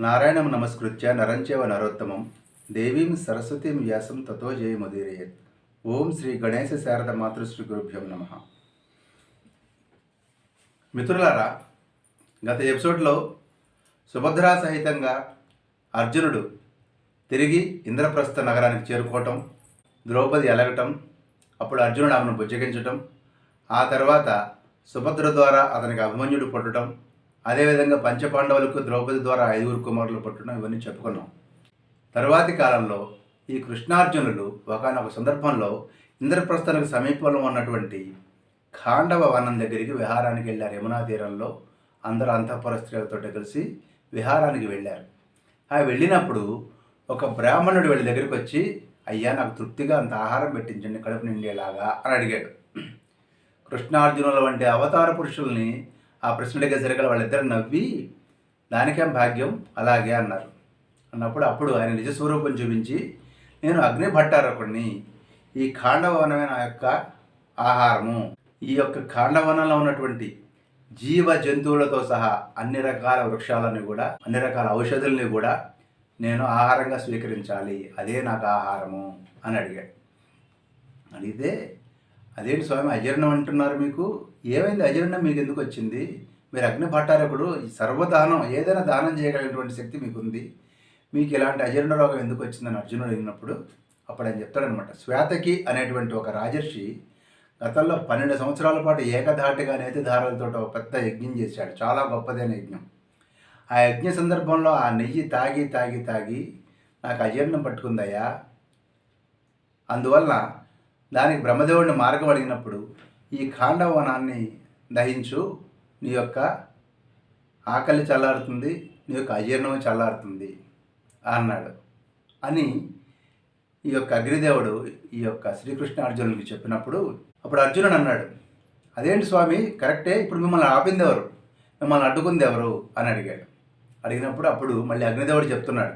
నారాయణం నమస్కృత్య నరంచేవ నరోత్తమం. దేవీం సరస్వతీం వ్యాసం తతో జయముదీరయేత్. ఓం శ్రీ గణేశ శారద మాతృశ్రీ గురుభ్యం నమ. మిత్రులారా గత ఎపిసోడ్లో సుభద్రా సహితంగా అర్జునుడు తిరిగి ఇంద్రప్రస్థ నగరానికి చేరుకోవటం ద్రౌపది ఎలగటం అప్పుడు అర్జునుడు ఆమెను బుజ్జగించటం ఆ తర్వాత సుభద్ర ద్వారా అతనికి అభిమన్యుడు పుట్టడం అదేవిధంగా పంచపాండవులకు ద్రౌపది ద్వారా ఐదుగురు కుమారులు పుట్టడం ఇవన్నీ చెప్పుకున్నాం. తరువాతి కాలంలో ఈ కృష్ణార్జునులు ఒకనొక సందర్భంలో ఇంద్రప్రస్థానికి సమీపంలో ఉన్నటువంటి ఖాండవ వనం దగ్గరికి విహారానికి వెళ్ళారు. యమునా తీరంలో అందరూ అంతఃపుర స్త్రీలతో కలిసి విహారానికి వెళ్ళారు. ఆ వెళ్ళినప్పుడు ఒక బ్రాహ్మణుడు వీళ్ళ దగ్గరికి వచ్చి అయ్యా నాకు తృప్తిగా అంత ఆహారం పెట్టించండి కడుపు నిండేలాగా అని అడిగాడు. కృష్ణార్జునుల వంటి అవతార పురుషుల్ని ఆ ప్రశ్నడిగా సరిగల వాళ్ళిద్దరు నవ్వి దానికేం భాగ్యం? అలాగే అన్నారు. అన్నప్పుడు అప్పుడు ఆయన నిజ స్వరూపం చూపించి నేను అగ్ని భట్టారకుడిని. ఈ ఖాండవనమే నా యొక్క ఆహారము ఈ యొక్క ఖాండవనంలో ఉన్నటువంటి జీవ జంతువులతో సహా అన్ని రకాల వృక్షాలని కూడా అన్ని రకాల ఔషధుల్ని కూడా నేను ఆహారంగా స్వీకరించాలి. అదే నాకు ఆహారము అని అడిగాడు. అడిగితే అదేంటి స్వామి అజీర్ణం అంటున్నారు మీకు? ఏమైంది? అజీర్ణం మీకు ఎందుకు వచ్చింది? మీరు అగ్ని భట్టారకుడు ఈ సర్వదానం ఏదైనా దానం చేయగలిగినటువంటి శక్తి మీకు ఉంది మీకు ఇలాంటి అజీర్ణ రోగం ఎందుకు వచ్చిందని అర్జునుడు అడిగినప్పుడు అప్పుడు ఆయన చెప్తాడనమాట శ్వేతకి అనేటువంటి ఒక రాజర్షి గతంలో పన్నెండు సంవత్సరాల పాటు ఏకధాటిగా నేతి ధారలతో ఒక పెద్ద యజ్ఞం చేశాడు. చాలా గొప్పదైన యజ్ఞం. ఆ యజ్ఞ సందర్భంలో ఆ నెయ్యి తాగి తాగి తాగి నాకు అజీర్ణం పట్టుకుందయ్యా. అందువల్ల దానికి బ్రహ్మదేవుడిని మార్గం అడిగినప్పుడు ఈ కాండవనాన్ని దహించు నీ యొక్క ఆకలి చల్లారుతుంది నీ యొక్క అజీర్ణం చల్లారుతుంది అన్నాడు. అని ఈ యొక్క అగ్నిదేవుడు ఈ యొక్క శ్రీకృష్ణ అర్జునుడికి చెప్పినప్పుడు అప్పుడు అర్జునుడు అన్నాడు అదేంటి స్వామి? కరెక్టే ఇప్పుడు మిమ్మల్ని ఆపింది ఎవరు? మిమ్మల్ని అడ్డుకుంది ఎవరు? అని అడిగాడు. అడిగినప్పుడు అప్పుడు మళ్ళీ అగ్నిదేవుడు చెప్తున్నాడు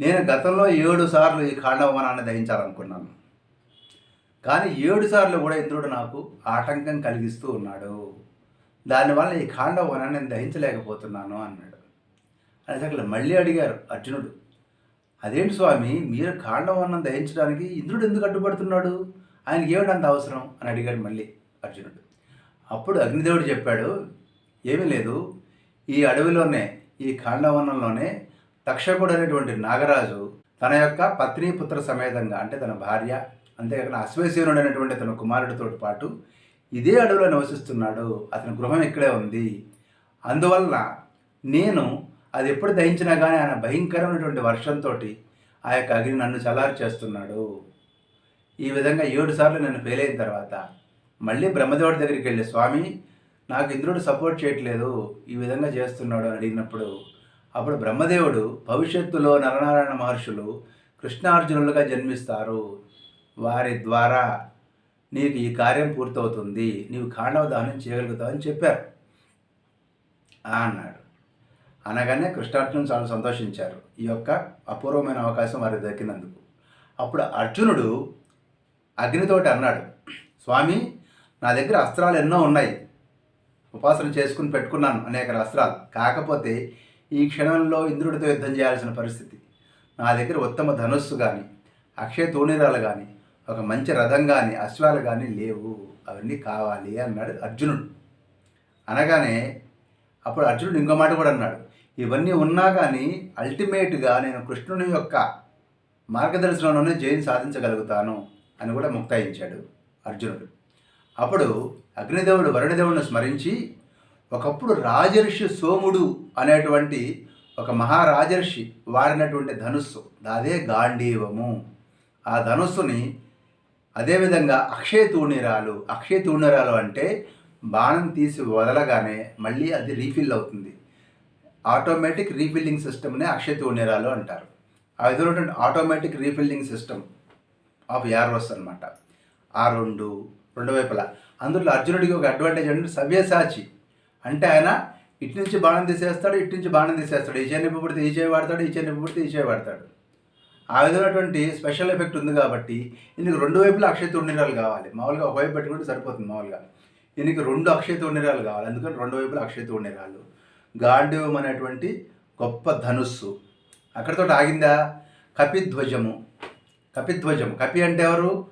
నేను గతంలో ఏడు సార్లు ఈ కాండవనాన్ని దహించాలనుకున్నాను. కానీ ఏడు సార్లు కూడా ఇంద్రుడు నాకు ఆటంకం కలిగిస్తూ ఉన్నాడు. దానివల్ల ఈ ఖాండవ వనాన్ని నేను దహించలేకపోతున్నాను అన్నాడు. అనేసరికి మళ్ళీ అడిగారు అర్జునుడు. అదేంటి స్వామి మీరు కాండవనం దహించడానికి ఇంద్రుడు ఎందుకు అడ్డుపడుతున్నాడు? ఆయనకి ఏమిటి అంత అవసరం? అని అడిగాడు మళ్ళీ అర్జునుడు. అప్పుడు అగ్నిదేవుడు చెప్పాడు ఏమీ లేదు. ఈ అడవిలోనే ఈ కాండవనంలోనే తక్షకుడు అనేటువంటి నాగరాజు తన యొక్క పత్ని పుత్ర సమేతంగా అంటే తన భార్య అంతేకాకుండా అశ్వసేనుడు అనేటువంటి అతని కుమారుడితో పాటు ఇదే అడవిలో నివసిస్తున్నాడు. అతని గృహం ఇక్కడే ఉంది. అందువలన నేను అది ఎప్పుడు దహించినా కానీ ఆయన భయంకరమైనటువంటి వర్షంతో ఆ యొక్క అగ్ని నన్ను చల్లారు చేస్తున్నాడు ఈ విధంగా ఏడు సార్లు నేను ఫెయిల్ అయిన తర్వాత మళ్ళీ బ్రహ్మదేవుడి దగ్గరికి వెళ్ళి స్వామి నాకు ఇంద్రుడు సపోర్ట్ చేయట్లేదు. ఈ విధంగా చేస్తున్నాడు అని అడిగినప్పుడు అప్పుడు బ్రహ్మదేవుడు భవిష్యత్తులో నరనారాయణ మహర్షులు కృష్ణార్జునులుగా జన్మిస్తారు. వారి ద్వారా నీకు ఈ కార్యం పూర్తవుతుంది నీవు కాండవ దానం చేయగలుగుతావు అని చెప్పారు. అన్నాడు. అనగానే కృష్ణార్జునులు చాలా సంతోషించారు. ఈ యొక్క అపూర్వమైన అవకాశం వారికి దక్కినందుకు. అప్పుడు అర్జునుడు అగ్నితోటి అన్నాడు స్వామి నా దగ్గర అస్త్రాలు ఎన్నో ఉన్నాయి. ఉపాసన చేసుకుని పెట్టుకున్నాను అనేక అస్త్రాలు. కాకపోతే ఈ క్షణంలో ఇంద్రుడితో యుద్ధం చేయాల్సిన పరిస్థితి. నా దగ్గర ఉత్తమ ధనుస్సు కానీ అక్షయ తూణీరాలు కానీ ఒక మంచి రథం కానీ అశ్వాలు కానీ లేవు. అవన్నీ కావాలి అన్నాడు అర్జునుడు. అనగానే అప్పుడు అర్జునుడు ఇంకో మాట కూడా అన్నాడు. ఇవన్నీ ఉన్నా కానీ అల్టిమేట్గా నేను కృష్ణుని యొక్క మార్గదర్శనంలోనే జయం సాధించగలుగుతాను అని కూడా ముక్తాయించాడు అర్జునుడు. అప్పుడు అగ్నిదేవుడు వరుణదేవుడిని స్మరించి ఒకప్పుడు రాజర్షి సోముడు అనేటువంటి ఒక మహారాజర్షి వాడినటువంటి ధనుస్సు అదే గాంధీవము. ఆ ధనుస్సుని అదేవిధంగా అక్షయ తూణీరాలు అక్షయ తూణీరాలు అంటే బాణం తీసి వదలగానే మళ్ళీ అది రీఫిల్ అవుతుంది. ఆటోమేటిక్ రీఫిల్లింగ్ సిస్టమ్నే అక్షయ తూణీరాలు అంటారు. ఆ automatic refilling system of arrows అనమాట ఆ రెండు రెండు వైపులా. అందులో అర్జునుడికి ఒక అడ్వాంటేజ్ అంటే సవ్యసాచి. అంటే ఆయన ఇటు నుంచి బాణం తీసేస్తాడు ఇటు నుంచి బాణం తీసేస్తాడు. ఈ చేయి నింపబడితే ఈ చేయి వాడతాడు ఈ చేయి నింపబడితే ఈ చేయి వాడతాడు. ఆ విధమైనటువంటి స్పెషల్ ఎఫెక్ట్ ఉంది కాబట్టి ఇందుకు రెండు వైపులా అక్షయ తొండిరాలు కావాలి. మామూలుగా ఒక వైపు పెట్టుకుంటే సరిపోతుంది మామూలుగా. ఈయనకి రెండు అక్షయ తొండిరాలు కావాలి. అందుకని రెండు వైపులా అక్షయ తొండిరాలు గాంధీవం అనేటువంటి గొప్ప ధనుస్సు. అక్కడితో ఆగిందా? కపిధ్వజము. కపిధ్వజం కపి అంటే ఎవరు?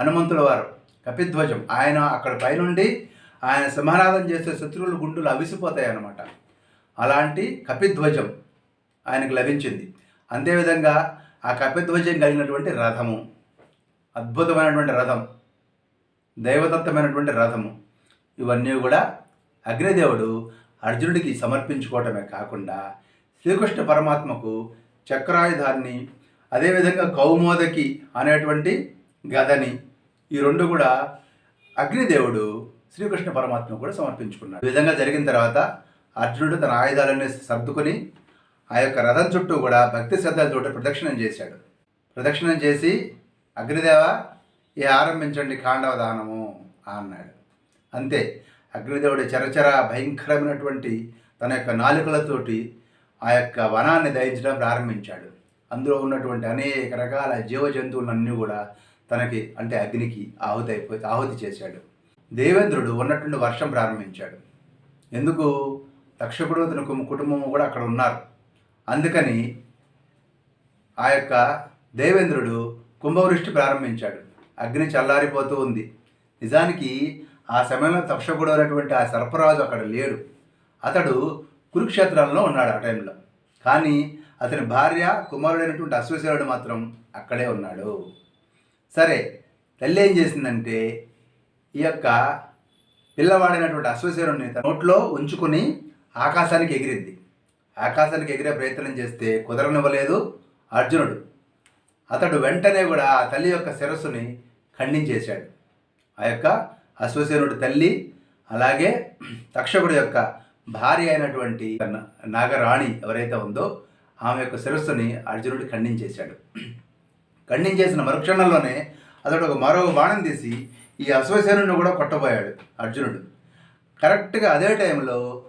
హనుమంతుల వారు. కపిధ్వజం. ఆయన అక్కడ పైనుండి ఆయన సింహనాదం చేసే శత్రువుల గుండులు అవిసిపోతాయి అన్నమాట. అలాంటి కపిధ్వజం ఆయనకు లభించింది. అంతేవిధంగా ఆ కపిధ్వజం కలిగినటువంటి రథము. అద్భుతమైనటువంటి రథం. దైవదత్తమైనటువంటి రథము. ఇవన్నీ కూడా అగ్నిదేవుడు అర్జునుడికి సమర్పించుకోవటమే కాకుండా శ్రీకృష్ణ పరమాత్మకు చక్రాయుధాన్ని అదేవిధంగా కౌమోదకి అనేటువంటి గదని ఈ రెండు కూడా అగ్నిదేవుడు శ్రీకృష్ణ పరమాత్మ కూడా సమర్పించుకున్నాడు. ఈ విధంగా జరిగిన తర్వాత అర్జునుడు తన ఆయుధాలన్నీ సర్దుకొని ఆ యొక్క రథం చుట్టూ కూడా భక్తి శ్రద్ధలతో ప్రదక్షిణం చేశాడు. ప్రదక్షిణం చేసి అగ్నిదేవ ఏ ఆరంభించండి కాండవ దానము అన్నాడు. అంతే అగ్నిదేవుడి చరచర భయంకరమైనటువంటి తన యొక్క నాలుకలతోటి ఆ యొక్క వనాన్ని దయించడం ప్రారంభించాడు. అందులో ఉన్నటువంటి అనేక రకాల జీవ జంతువులన్నీ కూడా తనకి అంటే అగ్నికి ఆహుతి అయిపోయి ఆహుతి చేశాడు. దేవేంద్రుడు ఉన్నటువంటి వర్షం ప్రారంభించాడు. ఎందుకు? తక్షకుడు తన కుటుంబము కుటుంబం కూడా అక్కడ ఉన్నారు. అందుకని ఆ యొక్క దేవేంద్రుడు కుంభవృష్టి ప్రారంభించాడు. అగ్ని చల్లారిపోతూ ఉంది. నిజానికి ఆ సమయంలో తక్షకుడు అనేటువంటి ఆ సర్పరాజు అక్కడ లేడు. అతడు కురుక్షేత్రంలో ఉన్నాడు ఆ టైంలో. కానీ అతని భార్య కుమారుడైనటువంటి అశ్వశేరుడు మాత్రం అక్కడే ఉన్నాడు. సరే తల్లి ఏం చేసిందంటే ఈ యొక్క పిల్లవాడైనటువంటి అశ్వశేరుడిని తన నోట్లో ఉంచుకుని ఆకాశానికి ఎగిరింది. ఆకాశానికి ఎగిరే ప్రయత్నం చేస్తే కుదరనివ్వలేదు అర్జునుడు. అతడు వెంటనే కూడా ఆ తల్లి యొక్క శిరస్సుని ఖండించేశాడు. ఆ యొక్క అశ్వసేనుడి తల్లి అలాగే తక్షకుడి యొక్క భార్య అయినటువంటి నాగరాణి ఎవరైతే ఉందో ఆమె యొక్క శిరస్సుని అర్జునుడు ఖండించేశాడు. ఖండించేసిన మరుక్షణంలోనే అతడు ఒక మరో బాణం తీసి ఈ అశ్వసేనుడిని కూడా కొట్టబోయాడు అర్జునుడు. కరెక్ట్గా అదే టైంలో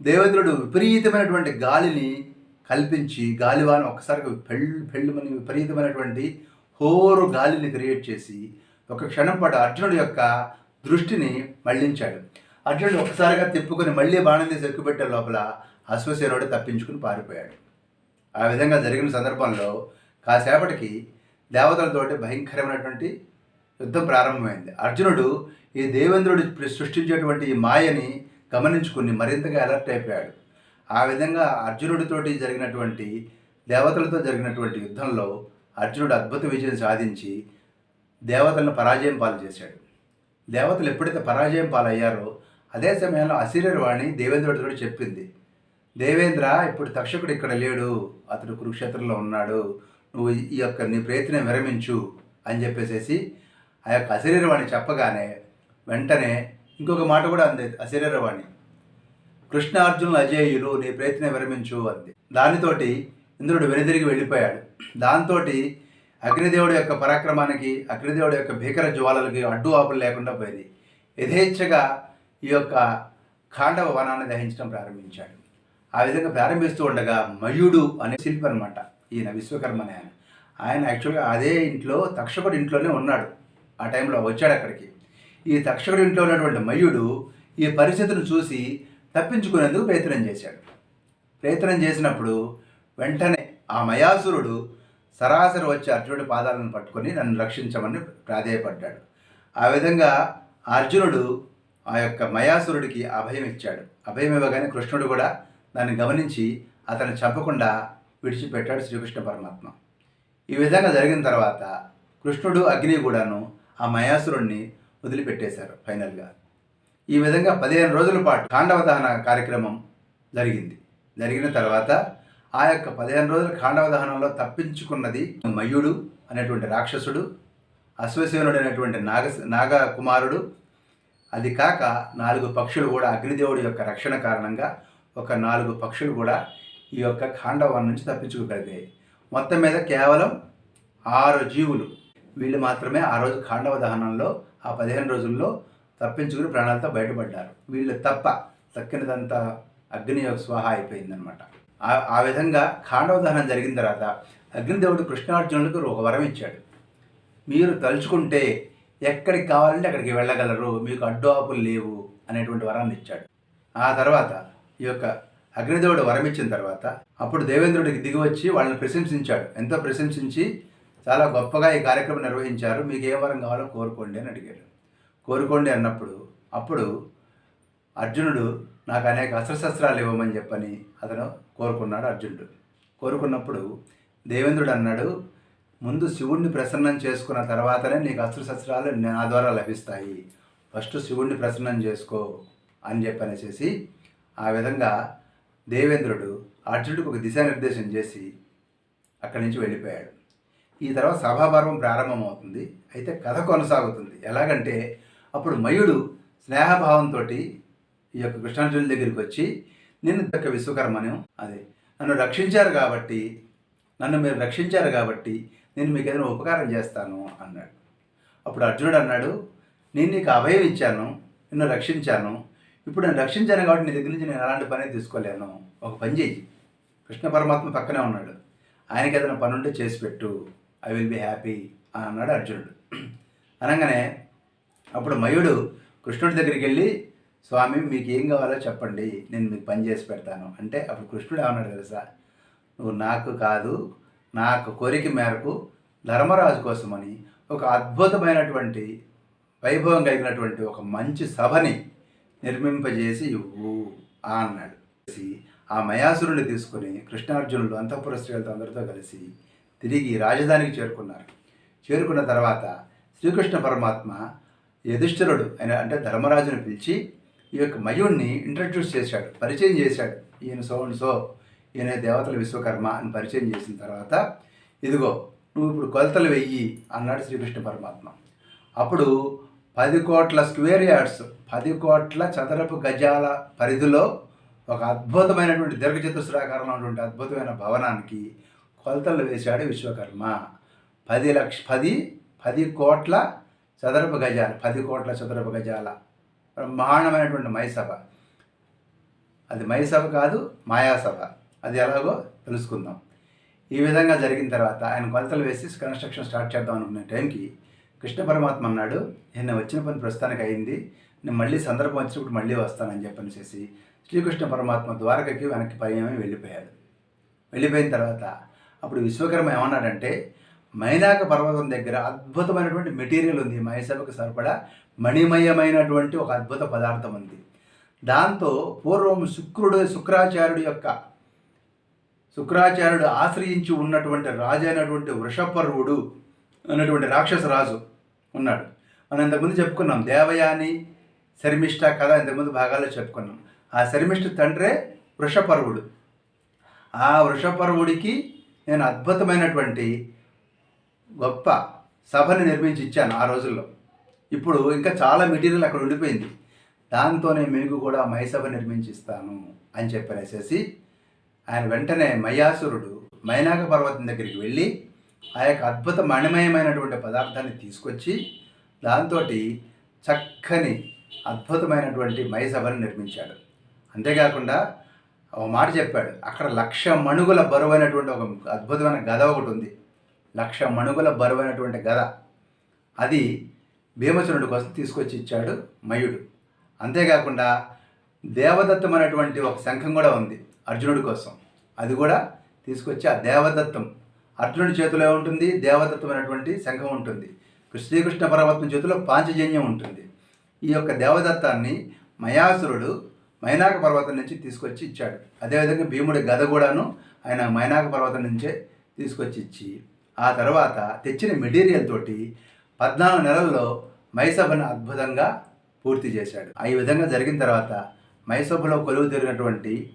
దేవేంద్రుడు విపరీతమైనటువంటి గాలిని కల్పించి గాలివాన ఒక్కసారిగా పెళ్ళు పెళ్ళుమని విపరీతమైనటువంటి హోరు గాలిని క్రియేట్ చేసి ఒక క్షణం పాటు అర్జునుడి యొక్క దృష్టిని మళ్ళించాడు. అర్జునుడు ఒక్కసారిగా తిప్పుకొని మళ్ళీ బాణం తీసి ఎక్కుపెట్టే లోపల అశ్వసేనుడు తప్పించుకుని పారిపోయాడు. ఆ విధంగా జరిగిన సందర్భంలో కాసేపటికి దేవతలతోటి భయంకరమైనటువంటి యుద్ధం ప్రారంభమైంది. అర్జునుడు ఈ దేవేంద్రుడు సృష్టించేటువంటి ఈ మాయని గమనించుకుని మరింతగా అలర్ట్ అయిపోయాడు. ఆ విధంగా అర్జునుడితోటి జరిగినటువంటి దేవతలతో జరిగినటువంటి యుద్ధంలో అర్జునుడు అద్భుత విజయం సాధించి దేవతలను పరాజయం పాలు చేశాడు. దేవతలు ఎప్పుడైతే పరాజయం పాలయ్యారో అదే సమయంలో అసిరవాణి దేవేంద్రుడితో చెప్పింది. దేవేంద్ర ఇప్పుడు తక్షకుడు ఇక్కడ లేడు. అతడు కురుక్షేత్రంలో ఉన్నాడు. నువ్వు ఈ యొక్క నీ ప్రయత్నం విరమించు అని చెప్పేసేసి ఆ యొక్క అశరీరవాణి చెప్పగానే వెంటనే ఇంకొక మాట కూడా అంది అశరీరవాణి. కృష్ణ అర్జునులు అజేయులు నీ ప్రయత్నం విరమించు అంది. దానితోటి ఇంద్రుడు వెనుదిరిగి వెళ్ళిపోయాడు. దాంతో అగ్నిదేవుడి యొక్క పరాక్రమానికి అగ్నిదేవుడి యొక్క భీకర జ్వాలలకి అడ్డు ఆపులు లేకుండా పోయింది. యథేచ్ఛగా ఈ యొక్క ఖాండవ వనాన్ని దహించడం ప్రారంభించాడు. ఆ విధంగా ప్రారంభిస్తూ ఉండగా మయుడు అనే శిల్పి అనమాట ఈయన విశ్వకర్మ అనే ఆయన. ఆయన యాక్చువల్గా అదే ఇంట్లో తక్షకుడు ఇంట్లోనే ఉన్నాడు. ఆ టైంలో వచ్చాడు అక్కడికి. ఈ తక్షకుడి ఇంట్లో ఉన్నటువంటి మయుడు ఈ పరిస్థితిని చూసి తప్పించుకునేందుకు ప్రయత్నం చేశాడు. ప్రయత్నం చేసినప్పుడు వెంటనే ఆ మయాసురుడు సరాసరి వచ్చి అర్జునుడి పాదాలను పట్టుకొని నన్ను రక్షించమని ప్రాధేయపడ్డాడు. ఆ విధంగా అర్జునుడు ఆ యొక్క మయాసురుడికి అభయం ఇచ్చాడు. అభయం ఇవ్వగానే కృష్ణుడు కూడా దాన్ని గమనించి అతను చంపకుండా విడిచిపెట్టాడు శ్రీకృష్ణ పరమాత్మ. ఈ విధంగా జరిగిన తర్వాత కృష్ణుడు అగ్ని కూడాను ఆ మయాసురుణ్ణి వదిలిపెట్టేశారు ఫైనల్గా. ఈ విధంగా పదిహేను రోజుల పాటు ఖాండవ దహన కార్యక్రమం జరిగింది. జరిగిన తర్వాత ఆ యొక్క పదిహేను రోజుల ఖాండవ దహనంలో తప్పించుకున్నది మయుడు అనేటువంటి రాక్షసుడు అశ్వసేనుడు అనేటువంటి నాగ నాగ కుమారుడు అది కాక నాలుగు పక్షులు కూడా అగ్నిదేవుడి యొక్క రక్షణ కారణంగా ఒక నాలుగు పక్షులు కూడా ఈ యొక్క ఖాండవం నుంచి తప్పించుకోగలిగాయి. మొత్తం మీద కేవలం ఆరు జీవులు. వీళ్ళు మాత్రమే ఆ రోజు ఖాండవ దహనంలో ఆ పదిహేను రోజుల్లో తప్పించుకుని ప్రాణాలతో బయటపడ్డారు. వీళ్ళు తప్ప తక్కినదంతా అగ్ని యొక్క స్వాహ అయిపోయిందనమాట ఆ- విధంగా ఖాండవదహనం జరిగిన తర్వాత అగ్నిదేవుడు కృష్ణార్జునులకు ఒక వరం ఇచ్చాడు. మీరు తలుచుకుంటే ఎక్కడికి కావాలంటే అక్కడికి వెళ్ళగలరు మీకు అడ్డు ఆపులు లేవు అనేటువంటి వరాన్ని ఇచ్చాడు. ఆ తర్వాత ఈ యొక్క అగ్నిదేవుడు వరం ఇచ్చిన తర్వాత అప్పుడు దేవేంద్రుడికి దిగి వచ్చి వాళ్ళని ప్రశంసించాడు. ఎంతో ప్రశంసించి చాలా గొప్పగా ఈ కార్యక్రమం నిర్వహించారు. మీకు ఏ వరం కావాలో కోరుకోండి అని అడిగాడు. కోరుకోండి అన్నప్పుడు అప్పుడు అర్జునుడు నాకు అనేక అస్త్రశస్త్రాలు ఇవ్వమని చెప్పని అతను కోరుకున్నాడు అర్జునుడు. కోరుకున్నప్పుడు దేవేంద్రుడు అన్నాడు ముందు శివుణ్ణి ప్రసన్నం చేసుకున్న తర్వాతనే నీకు అస్త్రశస్త్రాలు నా ద్వారా లభిస్తాయి. ఫస్ట్ శివుణ్ణి ప్రసన్నం చేసుకో అని చెప్పనేసేసి ఆ విధంగా దేవేంద్రుడు అర్జునుడికి ఒక దిశానిర్దేశం చేసి అక్కడి నుంచి వెళ్ళిపోయాడు. ఈ తర్వాత సభాపర్వం ప్రారంభమవుతుంది. అయితే కథ కొనసాగుతుంది. ఎలాగంటే అప్పుడు మయుడు స్నేహభావంతో ఈ యొక్క కృష్ణార్జునుడి దగ్గరికి వచ్చి నిన్ను యొక్క విశ్వకర్మను అదే. నన్ను రక్షించారు కాబట్టి నన్ను మీరు రక్షించారు కాబట్టి నేను మీకు ఏదైనా ఉపకారం చేస్తాను అన్నాడు. అప్పుడు అర్జునుడు అన్నాడు నేను నీకు అభయం ఇచ్చాను నిన్ను రక్షించాను. ఇప్పుడు నేను రక్షించాను కాబట్టి నీ దగ్గర నుంచి నేను ఎలాంటి పని తీసుకోలేను. ఒక పని చెయ్యి. కృష్ణ పరమాత్మ పక్కనే ఉన్నాడు. ఆయనకి ఏదైనా పని ఉంటే చేసి పెట్టు. ఐ విల్ బి హ్యాపీ అని అన్నాడు అర్జునుడు. అనగానే అప్పుడు మయుడు కృష్ణుడి దగ్గరికి వెళ్ళి స్వామి మీకు ఏం కావాలో చెప్పండి నేను మీకు పని చేసి పెడతాను. అంటే అప్పుడు కృష్ణుడు ఏమన్నాడు తెలుసా? నువ్వు నాకు కాదు నాకు కోరిక మేరకు ధర్మరాజు కోసమని ఒక అద్భుతమైనటువంటి వైభవం కలిగినటువంటి ఒక మంచి సభని నిర్మింపజేసి ఇవ్వు అన్నాడు. ఆ మయాసురుని తీసుకుని కృష్ణార్జునుడు అంతఃపుర స్త్రీలతో అందరితో కలిసి తిరిగి రాజధానికి చేరుకున్నారు. చేరుకున్న తర్వాత శ్రీకృష్ణ పరమాత్మ యధిష్ఠరుడు ఆయన అంటే ధర్మరాజుని పిలిచి ఈ యొక్క మయుణ్ణి ఇంట్రడ్యూస్ చేశాడు పరిచయం చేశాడు. ఈయన సో అండ్ సో ఈయన దేవతల విశ్వకర్మ అని పరిచయం చేసిన తర్వాత ఇదిగో నువ్వు ఇప్పుడు కొలతలు వెయ్యి అన్నాడు శ్రీకృష్ణ పరమాత్మ. అప్పుడు పది కోట్ల స్క్వేర్ యార్డ్స్ పది కోట్ల చదరపు గజాల పరిధిలో ఒక అద్భుతమైనటువంటి దీర్ఘచతుస్రాకారంలో ఉన్నటువంటి అద్భుతమైన భవనానికి కొలతలు వేశాడు విశ్వకర్మ. పది లక్ష పది పది కోట్ల చదరపు గజాలు పది కోట్ల చదరపు గజాల. బ్రహ్మాండమైనటువంటి మైసభ. అది మైసభ కాదు మాయాసభ. అది ఎలాగో తెలుసుకుందాం. ఈ విధంగా జరిగిన తర్వాత ఆయన కొలతలు వేసి కన్స్ట్రక్షన్ స్టార్ట్ చేద్దాం అనుకునే టైంకి కృష్ణ పరమాత్మ అన్నాడు నిన్న వచ్చిన పని ప్రస్తుతానికి అయింది. నేను మళ్ళీ సందర్భం వచ్చినప్పుడు మళ్ళీ వస్తానని చెప్పనేసి శ్రీకృష్ణ పరమాత్మ ద్వారకకి వెనక్కి పర్యమే వెళ్ళిపోయాడు. వెళ్ళిపోయిన తర్వాత అప్పుడు విశ్వకర్మ ఏమన్నాడంటే మైనాక పర్వతం దగ్గర అద్భుతమైనటువంటి మెటీరియల్ ఉంది మహేసభకు సరిపడా మణిమయమైనటువంటి ఒక అద్భుత పదార్థం ఉంది. దాంతో పూర్వం శుక్రుడు శుక్రాచార్యుడు యొక్క శుక్రాచార్యుడు ఆశ్రయించి ఉన్నటువంటి రాజు అయినటువంటి వృషపర్వుడు అనేటువంటి రాక్షస రాజు ఉన్నాడు. మనం ఇంతకుముందు చెప్పుకున్నాం దేవయాని శర్మిష్ట కథ ఇంతకుముందు భాగాల్లో చెప్పుకున్నాం. ఆ శర్మిష్ట తండ్రే వృషపర్వుడు. ఆ వృషపర్వుడికి నేను అద్భుతమైనటువంటి గొప్ప సభని నిర్మించి ఇచ్చాను ఆ రోజుల్లో. ఇప్పుడు ఇంకా చాలా మెటీరియల్ అక్కడ ఉండిపోయింది. దాంతోనే మీకు కూడా మైసభ నిర్మించిస్తాను అని చెప్పనేసేసి ఆయన వెంటనే మయాసురుడు మైనాక పర్వతం దగ్గరికి వెళ్ళి ఆ యొక్క అద్భుత మణిమయమైనటువంటి పదార్థాన్ని తీసుకొచ్చి దాంతో చక్కని అద్భుతమైనటువంటి మైసభను నిర్మించాడు. అంతేకాకుండా ఒక మాట చెప్పాడు. అక్కడ లక్ష మణుగుల బరువైనటువంటి ఒక అద్భుతమైన గద ఒకటి ఉంది. లక్ష మణుగుల బరువైనటువంటి గద. అది భీమచరుడు కోసం తీసుకొచ్చి ఇచ్చాడు మయుడు. అంతేకాకుండా దేవదత్తమైనటువంటి ఒక శంఖం కూడా ఉంది అర్జునుడి కోసం. అది కూడా తీసుకొచ్చి ఆ దేవదత్తం అర్జునుడి చేతిలో ఉంటుంది దేవదత్తమైనటువంటి శంఖం ఉంటుంది. శ్రీకృష్ణ పరమాత్మ చేతిలో పాంచజన్యం ఉంటుంది. ఈ యొక్క దేవదత్తాన్ని మయాసురుడు మైనాక పర్వతం నుంచి తీసుకొచ్చి ఇచ్చాడు. అదేవిధంగా భీముడి గద కూడాను ఆయన మైనాక పర్వతం నుంచే తీసుకొచ్చి ఇచ్చి ఆ తర్వాత తెచ్చిన మెటీరియల్ తోటి పద్నాలుగు నెలల్లో మైసభను అద్భుతంగా పూర్తి చేశాడు. ఆ ఈ విధంగా జరిగిన తర్వాత మైసభలో కొలువు తిరిగినటువంటి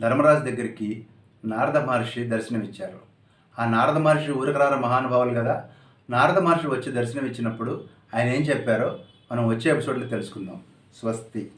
ధర్మరాజు దగ్గరికి నారద మహర్షి దర్శనమిచ్చారు. ఆ నారద మహర్షి ఊరికరార మహానుభావులు కదా నారద మహర్షి వచ్చి దర్శనం ఇచ్చినప్పుడు ఆయన ఏం చెప్పారో మనం వచ్చే ఎపిసోడ్లో తెలుసుకుందాం. స్వస్తి.